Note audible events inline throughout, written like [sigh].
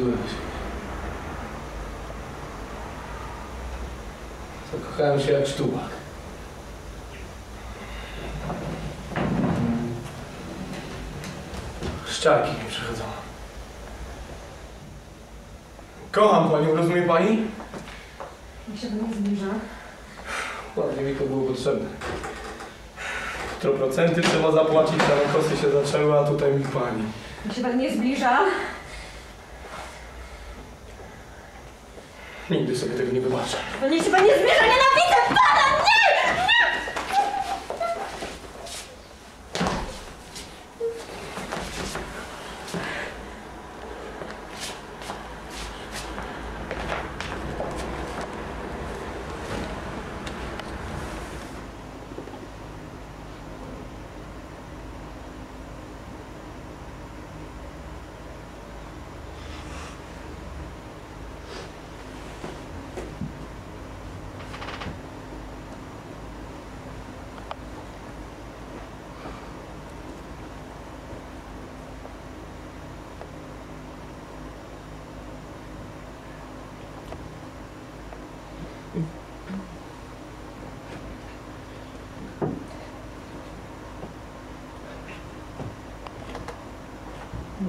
zauważyłeś. Zakochałem się jak sztułak. Szczaki mi przychodzą. Kocham panią, rozumie pani? Niech się do mnie zbliża. Ładnie mi to było potrzebne. Jutro procenty trzeba zapłacić, tam kosy się zaczęły, a tutaj mi pani. Niech się do mnie zbliża. Nigdy sobie tego nie wybaczę. To niech się do mnie zbliża, nienawidzę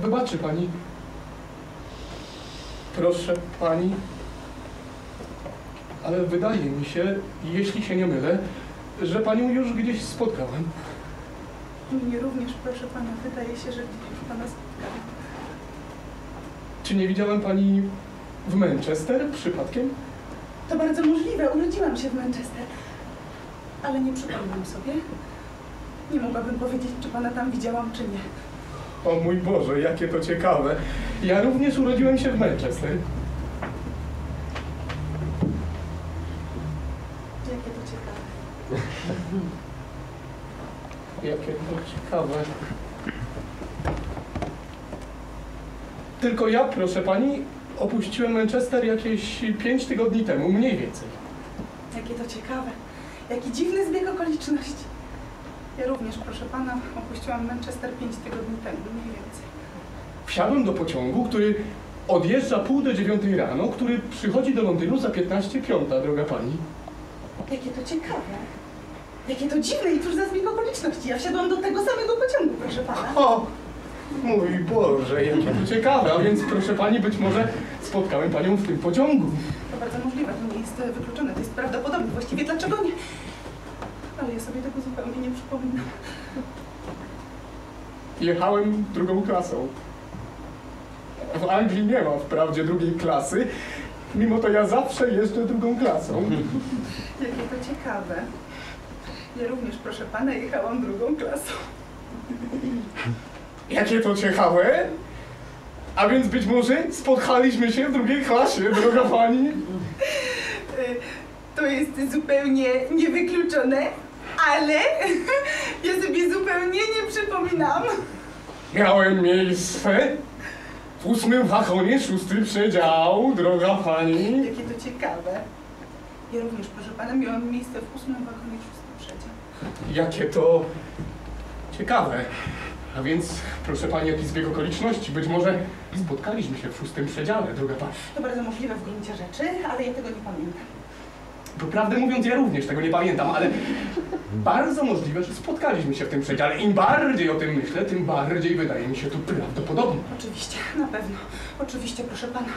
Wybaczy pani. Proszę pani. Ale wydaje mi się, jeśli się nie mylę, że panią już gdzieś spotkałem. Mnie również, proszę pana, wydaje się, że gdzieś już pana spotkałam. Czy nie widziałem pani w Manchester przypadkiem? To bardzo możliwe, urodziłam się w Manchester. Ale nie przypominam sobie. Nie mogłabym powiedzieć, czy pana tam widziałam, czy nie. O mój Boże, jakie to ciekawe. Ja również urodziłem się w Manchester. Jakie to ciekawe. [laughs] Jakie to ciekawe. Tylko ja, proszę pani, opuściłem Manchester jakieś pięć tygodni temu, mniej więcej. Jakie to ciekawe. Jaki dziwny zbieg okoliczności. Ja również, proszę pana, opuściłam Manchester pięć tygodni temu, mniej więcej. Wsiadłem do pociągu, który odjeżdża pół do dziewiątej rano, który przychodzi do Londynu za 15 piąta, droga pani. Jakie to ciekawe. Jakie to dziwne i cóż za zbieg okoliczności. Ja wsiadłam do tego samego pociągu, proszę pana. O, mój Boże, jakie to ciekawe. A więc, proszę pani, być może spotkałem panią w tym pociągu. To bardzo możliwe, to nie jest e, wykluczone, to jest prawdopodobne. Właściwie dlaczego nie? Ale ja sobie tego zupełnie nie przypominam. Jechałem drugą klasą. W Anglii nie ma wprawdzie drugiej klasy, mimo to ja zawsze jeżdżę drugą klasą. [laughs] Jakie to ciekawe. Ja również, proszę pana, jechałam drugą klasą. [laughs] Jakie to ciekawe. A więc być może spotkaliśmy się w drugiej klasie, droga pani. [laughs] Y, To jest zupełnie niewykluczone, ale [laughs] ja sobie zupełnie nie przypominam. Miałem miejsce w ósmym wagonie, szósty przedział, droga pani. Jakie to ciekawe. Ja również, proszę pana, miałam miejsce w ósmym wagonie szóstym przedział. Jakie to ciekawe. A więc, proszę pani, jakiś zbieg okoliczności. Być może spotkaliśmy się w szóstym przedziale, droga pani. To bardzo możliwe w gruncie rzeczy, ale ja tego nie pamiętam. Bo prawdę mówiąc, ja również tego nie pamiętam, ale bardzo możliwe, że spotkaliśmy się w tym przedziale. Im bardziej o tym myślę, tym bardziej wydaje mi się to prawdopodobne. Oczywiście, na pewno. Oczywiście, proszę pana.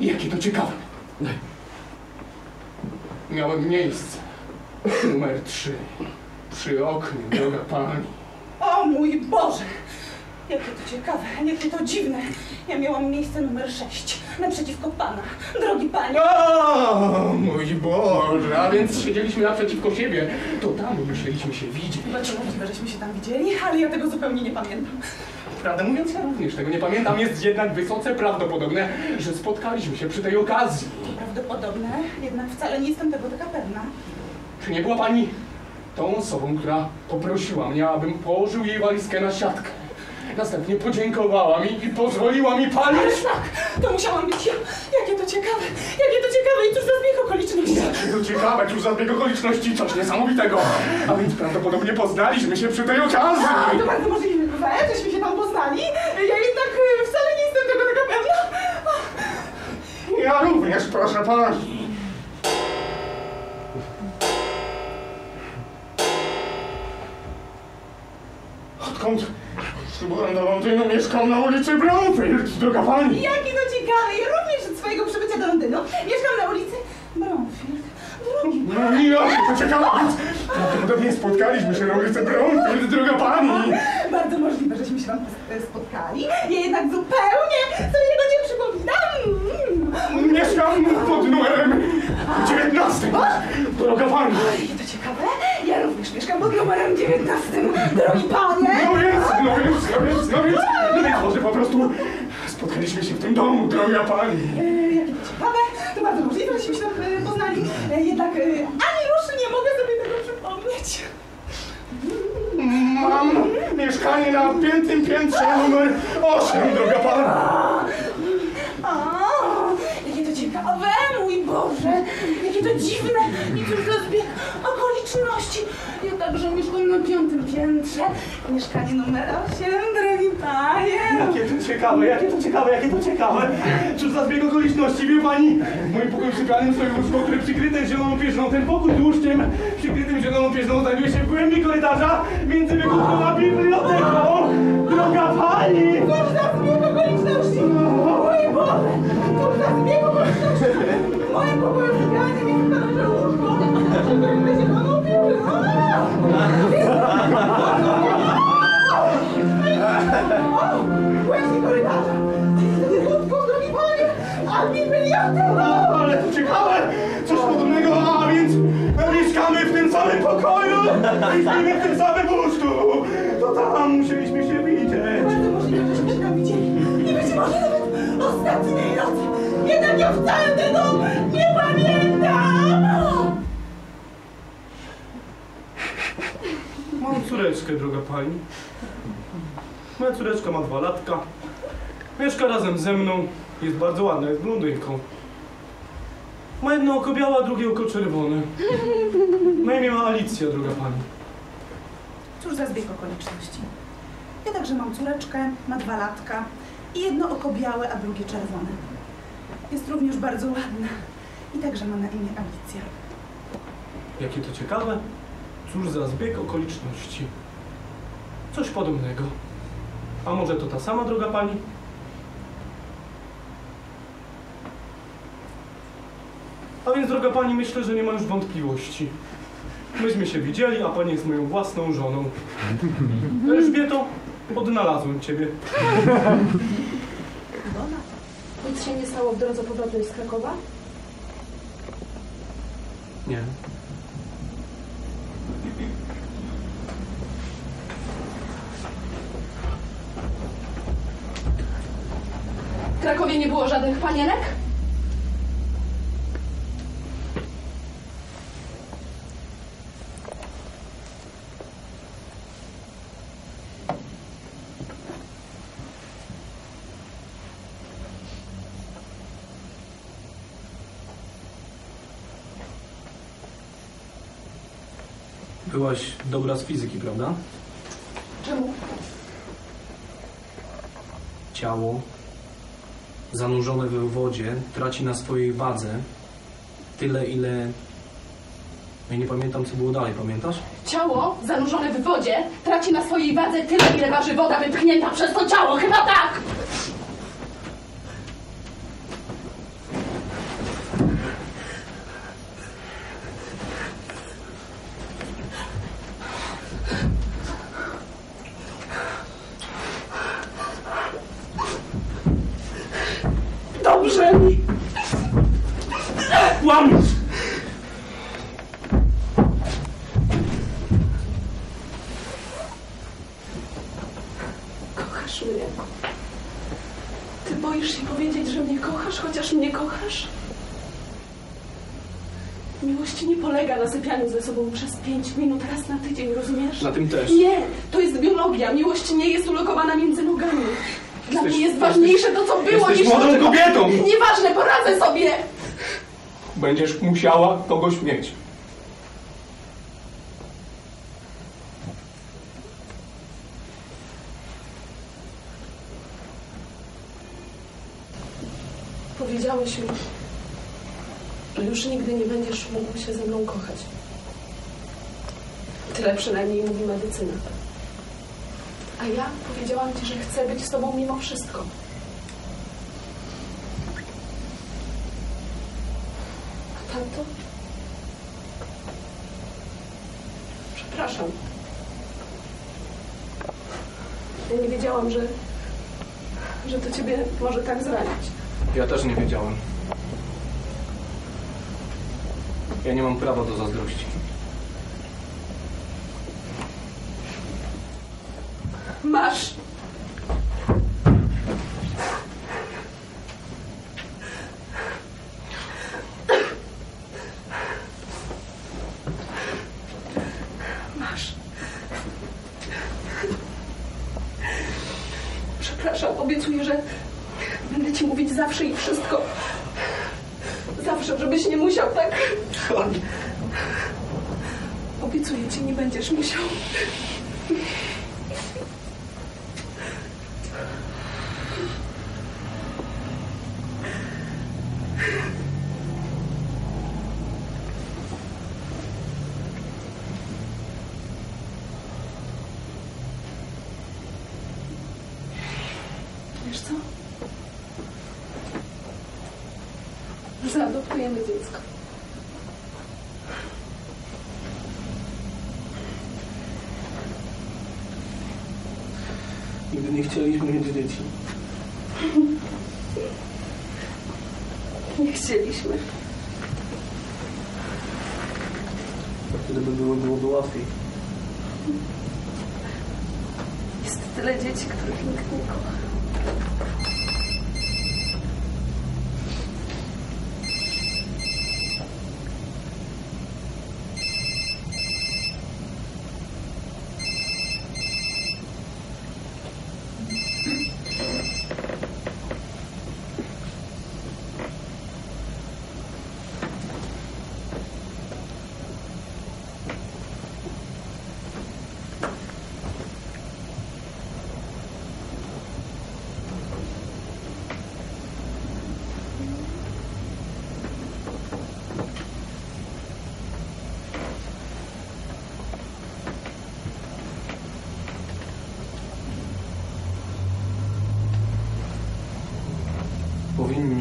Jakie to ciekawe. Miałem miejsce. Numer trzy. Przy oknie, droga pani. O mój Boże! Jakie to ciekawe, jakie to dziwne. Ja miałam miejsce numer 6, naprzeciwko pana. Drogi panie, O, mój Boże, a więc siedzieliśmy naprzeciwko siebie. To tam musieliśmy się widzieć. bardzo możliwe, żeśmy się tam widzieli, ale ja tego zupełnie nie pamiętam. Prawdę mówiąc, ja również tego nie pamiętam. Jest jednak wysoce prawdopodobne, że spotkaliśmy się przy tej okazji. Prawdopodobne, jednak wcale nie jestem tego taka pewna. Czy nie była pani tą osobą, która poprosiła mnie, abym położył jej walizkę na siatkę? Następnie podziękowała mi i pozwoliła mi palić. Ależ tak, to musiałam być ja. Jakie to ciekawe, jakie to ciekawe i cóż za zbieg okoliczności. Jakie to ciekawe, cóż za zbieg okoliczności, coś niesamowitego. A więc prawdopodobnie poznaliśmy się przy tej okazji. A, to bardzo możliwe, żeśmy się tam poznali. Ja jednak e, wcale nie jestem tego taka pewna. Ja również, proszę pani. Przybyłem do Londynu, mieszkam na ulicy Brownfield, droga pani. Jaki to ciekawe! Ja również od swojego przybycia do Londynu mieszkam na ulicy Bromfield. Drogi No jakie to ciekawe, prawdopodobnie spotkaliśmy się na ulicy Brownfield, droga pani. Bardzo możliwe, żeśmy się tam e, spotkali. Ja jednak zupełnie sobie tego nie przypominam. Mm. Mieszkam pod numerem 19, droga pani. Pod numerem 19. Drogi panie! No więc, no więc, no więc, no więc, no więc może po prostu spotkaliśmy się w tym domu, droga pani. E! To bardzo możliwe, żeśmy się tam e, poznali. E, Jednak e, ani ruszy nie mogę sobie tego przypomnieć. Mam mieszkanie na piętym piętrze numer 8, droga pani. A, jakie to ciekawe, mój Boże! Jakie to dziwne! I cóż za zbieg okoliczności! Ja także mieszkam na piątym piętrze. Mieszkanie numer 8, drogi panie! Jakie to ciekawe, jakie to ciekawe, jakie to ciekawe. Cóż za zbieg okoliczności, wie pani? W moim pokoju sypialnym stoi łóżko, które przykryte zieloną pierzną. Ten pokój łóżkiem przykrytym zieloną pierzną znajduje się w głębi korytarza między wykopką a biblioteką. Droga pani! Cóż za zbieg okoliczności! Mój Boże! Cóż za zbieg okoliczności! Moim pokoju sypialnym jest śpimy w tym samym. To tam musieliśmy się widzieć. Bardzo możliwe, żeśmy się tam widzieli. I być może nawet ostatniej nocy. Jednak ja wcale tego nie pamiętam! Mam córeczkę, droga pani. Moja córeczka ma dwa latka. Mieszka razem ze mną. Jest bardzo ładna, jest blondynką. Ma jedno oko białe, a drugie oko czerwone. Na imię ma Alicja, droga pani. Cóż za zbieg okoliczności. Ja także mam córeczkę, ma dwa latka i jedno oko białe, a drugie czerwone. Jest również bardzo ładna i także ma na imię Alicja. Jakie to ciekawe. Cóż za zbieg okoliczności. Coś podobnego. A może to ta sama droga pani? A więc, droga pani, myślę, że nie ma już wątpliwości. Myśmy się widzieli, a pani jest moją własną żoną. Elżbieto, odnalazłem ciebie. Nic się nie stało w drodze powrotnej z Krakowa? Nie. W Krakowie nie było żadnych panienek? Byłaś dobra z fizyki, prawda? Czemu? Ciało zanurzone w wodzie traci na swojej wadze tyle, ile... Ja nie pamiętam, co było dalej, pamiętasz? Ciało zanurzone w wodzie traci na swojej wadze tyle, ile waży woda wypchnięta przez to ciało. Chyba tak! Dobrze mi! Kłamiesz! Kochasz mnie. Ty boisz się powiedzieć, że mnie kochasz, chociaż mnie kochasz? Miłość nie polega na sypianiu ze sobą przez pięć minut raz na tydzień, rozumiesz? Na tym też. Nie, to jest biologia. Miłość nie jest ulokowana między nogami. Dla Jesteś- mnie jest ważniejsze to, co było, jesteś niż to, młodą kobietą. Nieważne, poradzę sobie! Będziesz musiała kogoś mieć. Powiedziałeś mi, już nigdy nie będziesz mógł się ze mną kochać. Tyle przynajmniej mówi medycyna. A ja powiedziałam ci, że chcę być z tobą mimo wszystko. A tato? Przepraszam. Ja nie wiedziałam, że, że to ciebie może tak zranić. Ja też nie wiedziałem. Ja nie mam prawa do zazdrości. Masz. Przepraszam, obiecuję, że będę i wszystko. Zawsze, żebyś nie musiał, tak? Obiecuję ci, nie będziesz musiał. Wiesz co? Zaadoptujemy dziecko. Nigdy nie chcieliśmy mieć dzieci. Nie chcieliśmy. Gdyby było, byłoby łatwiej. Jest tyle dzieci, których nikt nie kocha.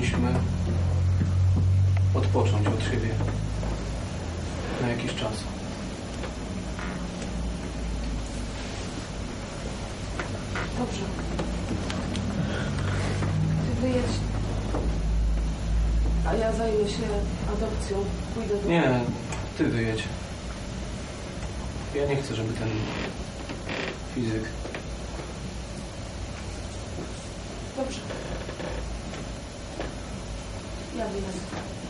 Powinniśmy odpocząć od siebie na jakiś czas. Dobrze. Ty wyjedź. A ja zajmę się adopcją. Pójdę do... Nie, ty wyjedź. Ja nie chcę, żeby ten fizyk. Dobrze. Ja wyjadę.